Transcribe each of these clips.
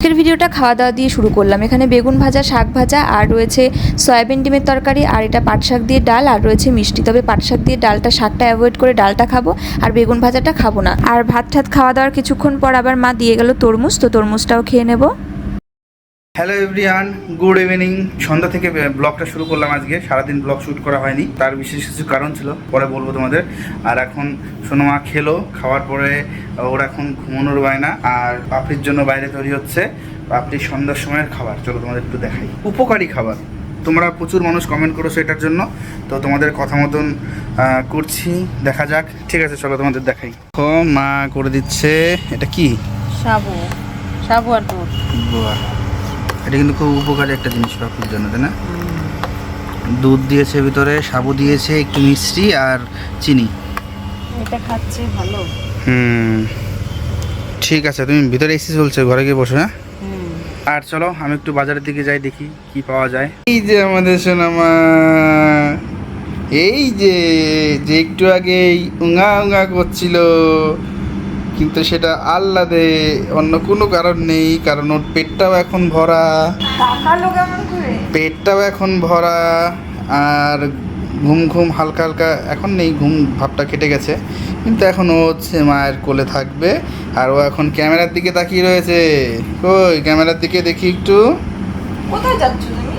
আজকের ভিডিওটা খাওয়া দাওয়া দিয়ে শুরু করলাম। এখানে বেগুন ভাজা, শাক ভাজা, আর রয়েছে সয়াবিন ডিমের তরকারি, আর এটা পাট শাক দিয়ে ডাল, আর রয়েছে মিষ্টি। তবে পাট শাক দিয়ে ডালটা শাকটা অ্যাভয়েড করে ডালটা খাব, আর বেগুন ভাজাটা খাব না। আর ভাত ঠাত খাওয়া দাওয়ার কিছুক্ষণ পর আবার মা দিয়ে গেল তরমুজ, তো তরমুজটাও খেয়ে নেব। হ্যালো এভরিওয়ান গুড ইভিনিং সন্ধ্যা থেকে ব্লগটা শুরু করলাম আজকে। সারাদিন ব্লগ শ্যুট করা হয়নি। তার বিশেষ কিছু কারণ ছিল পরে বলব তোমাদের। আর এখন সোনোমা খেলো খাওয়ার পরে ওর এখন ঘুমানোর বায়না আর পাপড়ির জন্য বাইরে তৈরি হচ্ছে পাপড়ি সন্ধ্যার সময়ের খাবার। চলো তোমাদের একটু দেখাই। উপকারী খাবার। তোমরা প্রচুর মানুষ কমেন্ট করেছ এটার জন্য। তো তোমাদের কথা মতন করছি। দেখা যাক। ঠিক আছে চলো তোমাদের দেখাই। ও মা করে দিচ্ছে এটা কি? সাবু। সাবু আর দুধ। এটা কিন্তু খুব উপকারী একটা জিনিস পাখির জন্য তাই না? দুধ দিয়েছে ভিতরে সাবু দিয়েছে একটু মিষ্টি আর চিনি। এটা খাচ্ছে ভালো। হুম ঠিক আছে তুমি ভিতরে এসি চলছে ঘরে গিয়ে বসো হ্যাঁ? আর চলো আমি একটু বাজারের দিকে যাই দেখি কি পাওয়া যায়। এই যে আমাদের সোনামা এই যে যে একটু আগে উঙা উঙা করছিল। কিন্তু সেটা আহ্লাদে অন্য কোনো কারণ নেই কারণ ওর পেটটাও এখন ভরা। পেটটাও এখন ভরা আর ঘুম ঘুম হালকা হালকা এখন নেই ঘুম ভাবটা কেটে গেছে। কিন্তু এখন ও হচ্ছে মায়ের কোলে থাকবে আর ও এখন ক্যামেরার দিকে তাকিয়ে রয়েছে। কই ক্যামেরার দিকে দেখি একটু। কোথায় যাচ্ছ তুমি?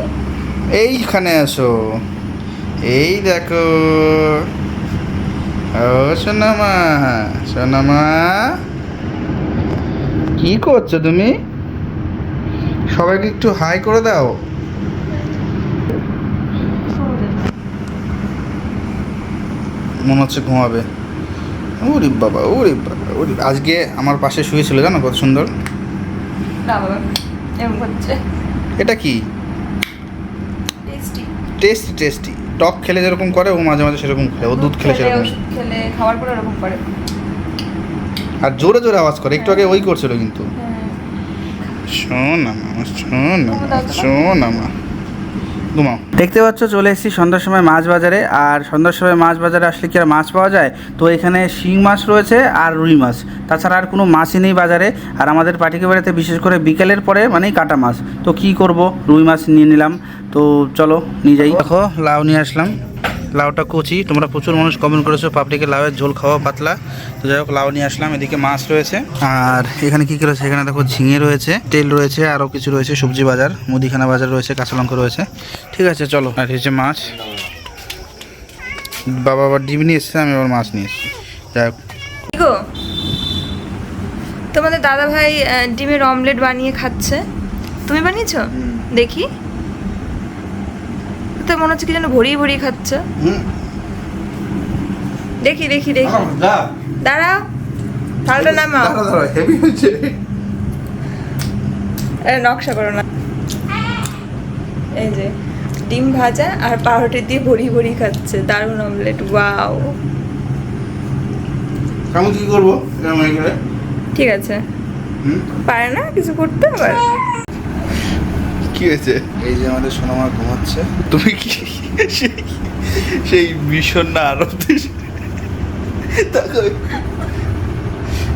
এইখানে আসো। এই দেখো। ও সোনামা সোনামা। কি করছ তুমি? সবাইকে একটু হাই করে দাও। মনে হচ্ছে ঘুমাবে। ওরে বাবা ওরে বাবা ওরে আজকে আমার পাশে শুয়েছিল জানো কত সুন্দর? এটা কি? টেস্টি টেস্টি টেস্টি টক খেলে যেরকম করে ও মাঝে মাঝে সেরকম খেলে ও দুধ খেলে সেরকম। খেলে খাওয়ার পরে এরকম করে। আর জোরে জোরে আওয়াজ করে একটু আগে ওই করছিল কিন্তু। হ্যাঁ। শোন মা শোন তো। শোন আমার ঘুমাও। দেখতে পাচ্ছ, চলে এসেছি সন্ধ্যার সময় মাছ বাজারে। আর সন্ধ্যার সময় মাছ বাজারে আসলে কি আর মাছ পাওয়া যায়? তো এখানে শিং মাছ রয়েছে আর রুই মাছ। তাছাড়া আর কোনো মাছই নেই বাজারে। আর আমাদের পাটিকে বাড়িতে বিশেষ করে বিকেলের পরে মানে কাটা মাছ। তো কি করব? রুই মাছ নিয়ে নিলাম। তো চলো, নিয়ে যাই। দেখো, লাউ নিয়ে আসলাম। লাউটা কচি। তোমরা প্রচুর মানুষ কমেন্ট করেছ পাপড়িকে লাউয়ের ঝোল খাওয়া পাতলা। তো যাই হোক লাউ নিয়ে আসলাম এদিকে মাছ রয়েছে। আর এখানে কি কি রয়েছে? এখানে দেখো ঝিঙে রয়েছে তেল রয়েছে আরও কিছু রয়েছে সবজি বাজার মুদিখানা বাজার রয়েছে কাঁচা লঙ্কা রয়েছে। ঠিক আছে চলো। আর হচ্ছে মাছ। বাবা আবার ডিম নিয়ে এসছে আমি আবার মাছ নিয়ে এসেছি। যাই হোক। তোমাদের দাদা ভাই ডিমের অমলেট বানিয়ে খাচ্ছে। তুমি বানিয়েছো? দেখি। তো মনে হচ্ছে কি যেন ভরিয়ে ভরিয়ে খাচ্ছ। দেখি দেখি দেখি। থালটা নামাও। হেভি হয়েছে। নকশা করো না। এই যে ডিম ভাজা আর পাউরুটি দিয়ে ভরিয়ে ভরিয়ে খাচ্ছে। দারুণ অমলেট ওয়াও কি করব? ঠিক আছে। পারে না কিছু করতে আবার? কি হয়েছে? এই যে আমাদের সোনামা ঘুমাচ্ছে। তুমি কি সেই- সেই মিশন না আরব দেশ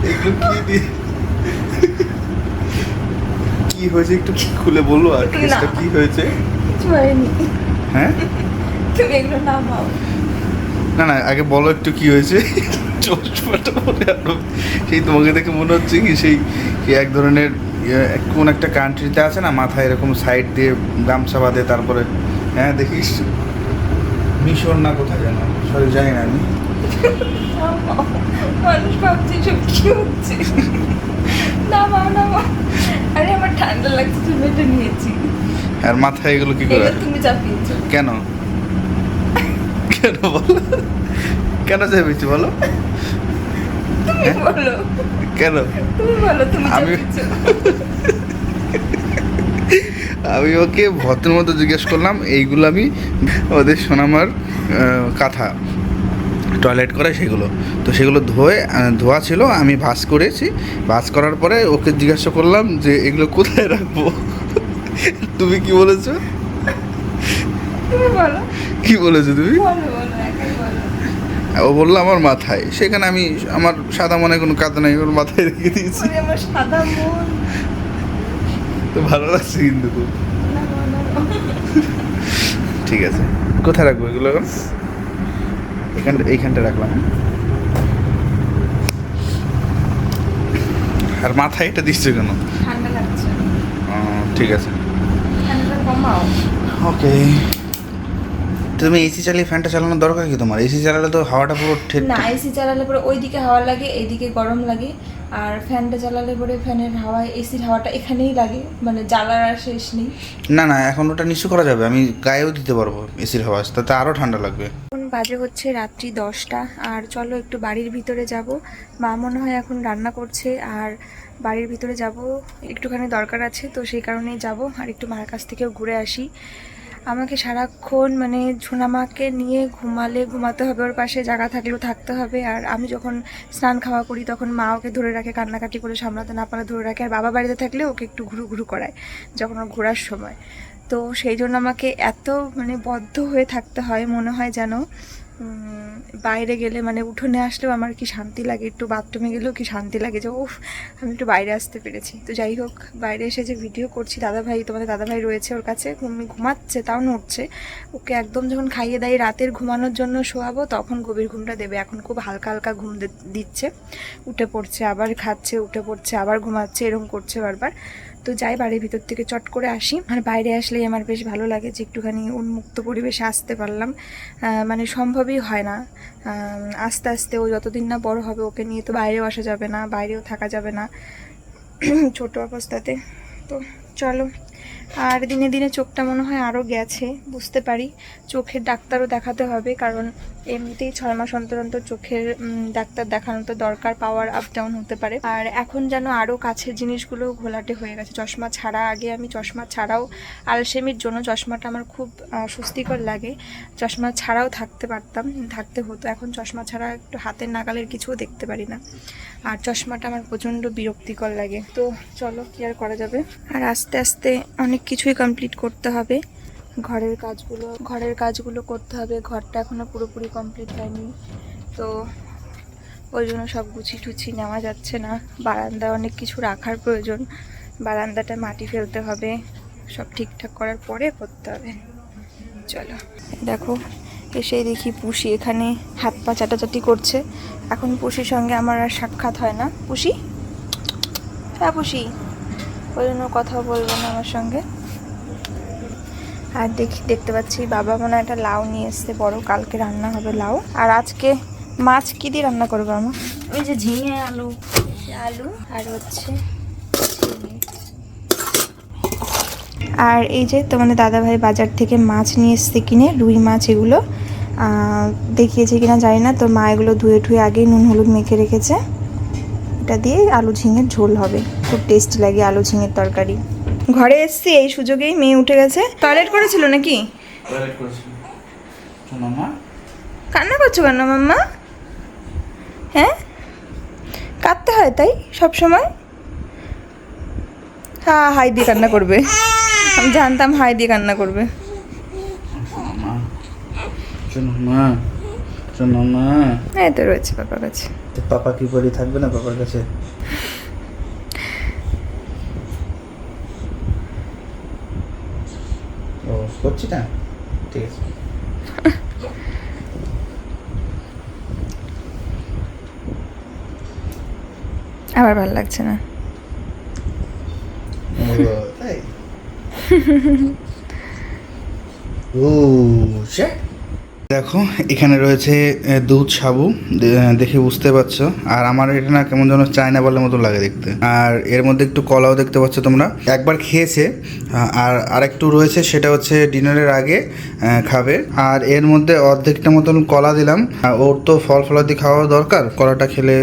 এগুলো কি দিয়ে কি হয়েছে একটু খুলে বলব আর কেসটা কি হয়েছে? হ্যাঁ? তুমি এগুলো নামাও। না না আগে বলো একটু কি হয়েছে। চশমাটা আরও সেই তোমাকে দেখে মনে হচ্ছে কি সেই এক ধরনের কোন একটা কান্ট্রিতে আছে না মাথায় এরকম সাইড দিয়ে গামছা বাঁধে তারপরে হ্যাঁ দেখিস? মিশর না কোথায় যেন? সরি জানি না আমি। মানুষ ভাবছে সব কি হচ্ছে? নামাও নামাও আরে আমার ঠান্ডা লাগছে তুমি এটা নিয়েছি। আর মাথায় এগুলো কি করে? তুমি চাপিয়েছো। কেন? কেন বলো? কেন চাইছি বলো? তুমি বলো। কেন? তুমি বলো তুমি আমি- আমি ওকে ভদ্র মতো জিজ্ঞেস করলাম এইগুলো আমি ওদের সোনামার কাঁথা টয়লেট করে সেগুলো। তো সেগুলো ধোয়ে ধোয়া ছিল আমি ভাস করেছি। ভাস করার পরে ওকে জিজ্ঞাসা করলাম যে এগুলো কোথায় রাখব? তুমি কি বলেছ? কি বলেছ তুমি বলো বলো একাই বলো ও বলল আমার মাথায়। সেখানে আমি আমার সাদা মনে কোনো কাজ নাই ওর মাথায় রেখে দিয়েছি। তো ভালো লাগছে কিন্তু খুব। ঠিক আছে। কোথায় রাখব এগুলো এখন? এখানটা এইখানটা রাখলাম? আর মাথায় এটা দিচ্ছে কেন? ঠিক আছে। ওকে তুমি এসি চালিয়ে ফ্যানটা চালানোর দরকার কি তোমার? এসি চালালে তো হাওয়াটা পুরো ঠেট না এসি চালালে পরে ওইদিকে হাওয়া লাগে এইদিকে গরম লাগে। আর ফ্যানটা চালালে পরে ফ্যানের হাওয়া এসির হাওয়াটা এখানেই লাগে মানে জ্বালার আর শেষ নেই। না না এখন ওটা নিশ্চয় করা যাবে আমি গায়েও দিতে পারব এসির হাওয়া তাতে আরও ঠান্ডা লাগবে। এখন বাজে হচ্ছে রাত্রি দশটা আর চলো একটু বাড়ির ভিতরে যাব। মা মনে হয় এখন রান্না করছে আর বাড়ির ভিতরে যাব একটুখানি দরকার আছে তো সেই কারণেই যাব আর একটু মার কাছ থেকেও ঘুরে আসি। আমাকে সারাক্ষণ মানে ঝুনামাকে নিয়ে ঘুমালে, ঘুমাতে হবে, ওর পাশে জায়গা থাকলেও থাকতে হবে। আর আমি যখন স্নান খাওয়া করি, তখন মা ওকে ধরে রাখে, কান্নাকাটি করে সামলাতে না পারলে ধরে রাখে। আর বাবা বাড়িতে থাকলে ওকে একটু ঘুরু ঘুরু করায়, যখন ওর ঘোরার সময়। তো সেই জন্য আমাকে এত মানে বদ্ধ হয়ে থাকতে হয়, মনে হয় যেন বাইরে গেলে মানে উঠোনে আসলেও আমার কি শান্তি লাগে, একটু বাথরুমে গেলেও কি শান্তি লাগে যে, উফ, আমি একটু বাইরে আসতে পেরেছি। তো যাই হোক, বাইরে এসে যে ভিডিও করছি, দাদাভাই, তোমাদের দাদাভাই রয়েছে ওর কাছে ঘুমি ঘুমাচ্ছে, তাও নড়ছে। ওকে একদম যখন খাইয়ে দাই রাতের ঘুমানোর জন্য শোয়াবো, তখন গভীর ঘুমটা দেবে। এখন খুব হালকা হালকা ঘুম দিচ্ছে। উঠে পড়ছে, আবার খাচ্ছে, উঠে পড়ছে, আবার ঘুমাচ্ছে এরকম করছে বারবার। তো যাই বাড়ির ভিতর থেকে চট করে আসি। আর বাইরে আসলেই আমার বেশ ভালো লাগে যে একটুখানি উন্মুক্ত পরিবেশে আসতে পারলাম। মানে সম্ভবই হয় না। আস্তে আস্তে ও যতদিন না বড় হবে, ওকে নিয়ে তো বাইরেও আসা যাবে না, বাইরেও থাকা যাবে না। ছোট অবস্থাতে। তো চলো। আর দিনে দিনে চোখটা মনে হয় আরও গেছে, বুঝতে পারি। চোখের ডাক্তারও দেখাতে হবে, কারণ এমনিতেই ছয় মাস অন্তর অন্তর চোখের ডাক্তার দেখানো তো দরকার পাওয়ার আপ ডাউন হতে পারে। আর এখন যেন আরও কাছের জিনিসগুলো ঘোলাটে হয়ে গেছে। চশমা ছাড়া, আগে আমি চশমা ছাড়াও আলসেমির জন্য চশমাটা আমার খুব স্বস্তিকর লাগে। চশমা ছাড়াও থাকতে পারতাম, থাকতে হতো। এখন চশমা ছাড়া একটু হাতের নাগালের কিছুও দেখতে পারি না। আর চশমাটা আমার প্রচণ্ড বিরক্তিকর লাগে। তো চলো, কি আর করা যাবে? আর আস্তে আস্তে অনেক কিছুই কমপ্লিট করতে হবে। ঘরের কাজগুলো ঘরের কাজগুলো করতে হবে। ঘরটা এখনও পুরোপুরি কমপ্লিট হয়নি। তো ওই জন্য সব গুছি টুচি নেওয়া যাচ্ছে না। বারান্দায় অনেক কিছু রাখার প্রয়োজন। বারান্দাটা মাটি ফেলতে হবে। সব ঠিকঠাক করার পরে করতে হবে। চলো, দেখো এসেই দেখি পুষি এখানে হাত পা চাটাচাটি করছে। এখন পুষির সঙ্গে আমার আর সাক্ষাৎ হয় না। পুষি? হ্যাঁ পুষি। ওই জন্য কথা বলব না আমার সঙ্গে। আর দেখি দেখতে পাচ্ছি বাবা মনে একটা লাউ নিয়ে এসছে বড় কালকে রান্না হবে লাউ। আর আজকে মাছ কি দিয়ে রান্না করব আমার ওই যে ঝিঙে আলু। আলু আর হচ্ছে আর এই যে তোমাদের দাদাভাই বাজার থেকে মাছ নিয়ে এসছে কিনে রুই মাছ এগুলো। দেখিয়েছে কিনা জানি না তো মা এগুলো ধুয়ে ধুয়ে আগেই নুন হলুদ মেখে রেখেছে। এটা দিয়ে আলু ঝিঙের ঝোল হবে। খুব টেস্টি লাগে আলু ঝিঙের তরকারি। ঘরে এসছি এই সুযোগেই মেয়ে উঠে গেছে। টয়লেট করেছিল নাকি? কান্না করছ কেন মাম্মা? হ্যাঁ? কাঁদতে হয় তাই সব সময়? হ্যাঁ হাই দিয়ে কান্না করবে। আমি জানতাম হাই দিয়ে কান্না করবে। মা শোনো মা এই তো রয়েছে বাবার কাছে। তো পাপা কি বলি থাকবে না পাপার কাছে ও করছি না ঠিক আছে। আবার ভালো লাগছে না। ও, তাই? ও. দেখো, এখানে রয়েছে দুধ সাবু দেখে বুঝতে পারছ। আর আমার এটা না কেমন যেন চায়না বলের মতো লাগে দেখতে। আর এর মধ্যে একটু কলাও দেখতে পাচ্ছ তোমরা। একবার খেয়েছে আর আরেকটু রয়েছে, সেটা হচ্ছে ডিনারের আগে খাবে। আর এর মধ্যে অর্ধেকটা মতন কলা দিলাম। ওর তো ফল ফলাদি খাওয়া দরকার, কলাটা খেলে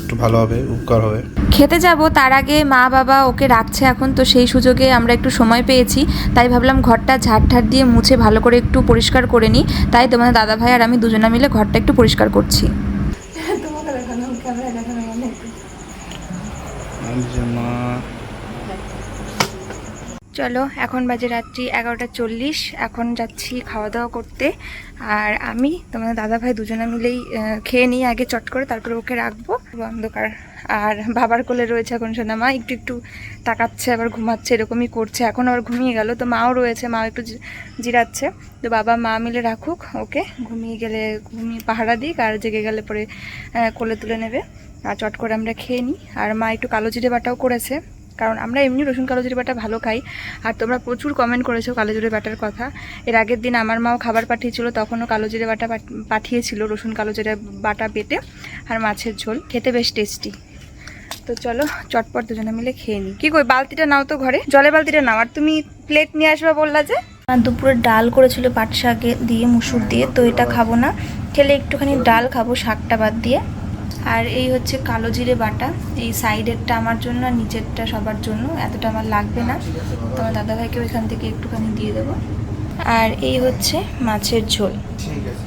একটু ভালো হবে, উপকার হবে। খেতে যাব, তার আগে মা বাবা ওকে রাখছে এখন, তো সেই সুযোগে আমরা একটু সময় পেয়েছি। তাই ভাবলাম ঘরটা ঝাড় দিয়ে মুছে ভালো করে একটু পরিষ্কার করে নিই। তাই তোমাদের দাদা ভাই আর আমি দুজনে মিলে ঘরটা একটু পরিষ্কার করছি। চলো, এখন বাজে রাত্রি এগারোটা চল্লিশ, এখন যাচ্ছি খাওয়া দাওয়া করতে। আর আমি, তোমাদের দাদা ভাই দুজনে মিলেই খেয়ে নিই আগে চট করে তারপরে ওকে রাখব। অন্ধকার। আর বাবার কোলে রয়েছে এখন সোনা মা একটু একটু তাকাচ্ছে, আবার ঘুমাচ্ছে, এরকমই করছে। এখন আবার ঘুমিয়ে গেল, তো মাও রয়েছে মা একটু জিরাচ্ছে। তো বাবা, মা মিলে রাখুক ওকে। ঘুমিয়ে গেলে, ঘুমিয়ে পাহারা দিক, আর জেগে গেলে পরে কোলে তুলে নেবে। আর চট করে আমরা খেয়ে নিই। আর মা একটু কালো জিরে বাটাও করেছে। কারণ আমরা এমনি রসুন কালো জিরে বাটা ভালো খাই। আর তোমরা প্রচুর কমেন্ট করেছ কালো জিরে বাটার কথা। এর আগের দিন আমার মাও খাবার পাঠিয়েছিল, তখনও কালো জিরে বাটা পাঠ- পাঠিয়েছিল রসুন কালো জিরে বাটা বেটে আর মাছের ঝোল। খেতে বেশ টেস্টি তো চলো, চটপট দুজনে মিলে খেয়ে নিই। কী কই বালতিটা নাও তো ঘরে। জলের বালতিটা নাও। আর তুমি প্লেট নিয়ে আসবে বললা যে? দুপুরে ডাল করেছিল পাট শাকে দিয়ে মুসুর দিয়ে, তো এটা খাব না। খেলে একটুখানি ডাল খাব, শাকটা বাদ দিয়ে। আর এই হচ্ছে কালো জিরে বাটা। এই সাইডেরটা আমার জন্য আর নিচেরটা সবার জন্য, এতটা আমার লাগবে না। তো আমার দাদাভাইকেও ওইখান থেকে একটুখানি দিয়ে দেবো। আর এই হচ্ছে মাছের ঝোল। ঠিক আছে।